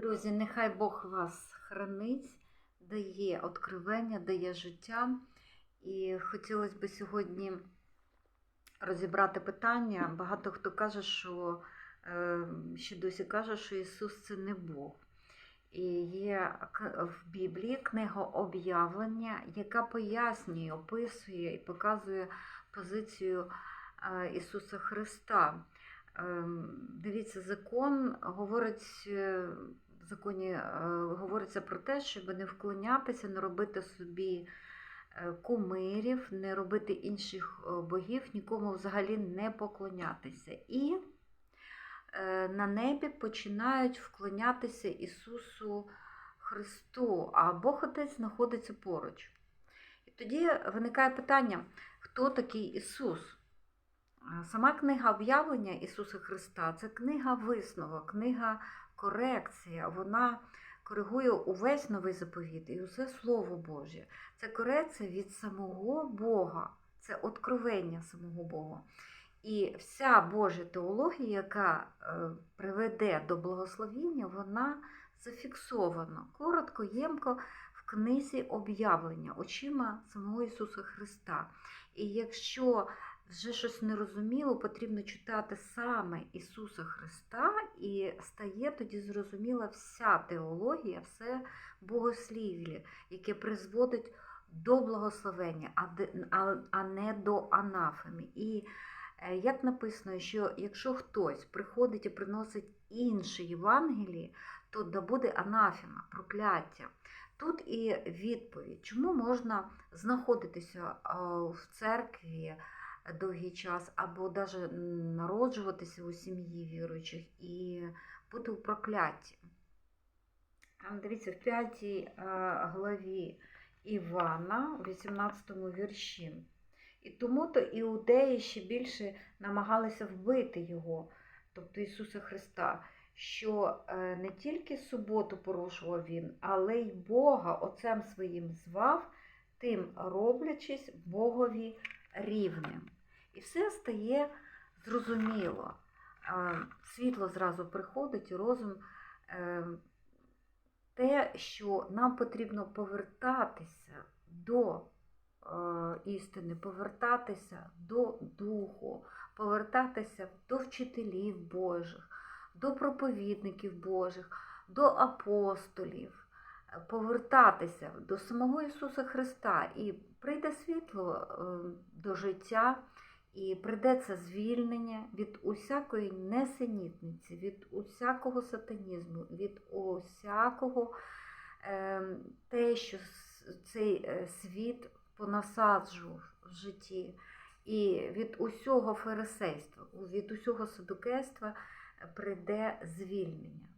Друзі, нехай Бог вас хранить, дає откровення, дає життя. І хотілося б сьогодні розібрати питання. Багато хто каже, що е, ще досі каже, що Ісус це не Бог. І є в Біблії книга об'явлення, яка пояснює, описує і показує позицію е, Ісуса Христа. Ем, Дивіться, закон говорить е, законі е, говориться про те, щоб не вклонятися, не робити собі е, кумирів, не робити інших е, богів, нікому взагалі не поклонятися. І на небі починають вклонятися Ісусу Христу, а Бог Отець знаходиться поруч. І тоді виникає питання, хто такий Ісус? Сама книга об'явлення Ісуса Христа це книга висновок, книга корекція. Вона коригує увесь новий заповіт і усе Слово Боже. Це корекція від самого Бога, це откровення самого Бога. І вся Божа теологія, яка е, приведе до благословіння, вона зафіксована коротко, ємко в книзі об'явлення очима самого Ісуса Христа. І якщо вже щось нерозуміло, потрібно читати саме Ісуса Христа, і стає тоді зрозуміла вся теологія, все богослів'я, яке призводить до благословення, а не до анафеми. І е, як написано, що якщо хтось приходить і приносить інші Євангелії, то да буде анафема, прокляття. Тут і відповідь, чому можна знаходитися в церкві довгий час, або навіть народжуватися у сім'ї віруючих і бути у проклятті. Дивіться, в 5 главі Івана, у 18 вірші. І тому то іудеї ще більше намагалися вбити його, тобто Ісуса Христа, що е, не тільки суботу порушував він, але й Бога Отцем своїм звав, тим роблячись Богові рівним. І все стає зрозуміло. Світло зразу приходить, розум. е, Те, що нам потрібно повертатися до е, істини, повертатися до духу, повертатися до вчителів Божих, до проповідників Божих, до апостолів, повертатися до самого Ісуса Христа. І прийде світло е, до життя, і прийде це звільнення від усякої несенітниці, від усякого сатанізму, від усякого е, те, що цей е, світ понасаджував в житті, і від усього фарисейства, від усього садукейства е, прийде звільнення.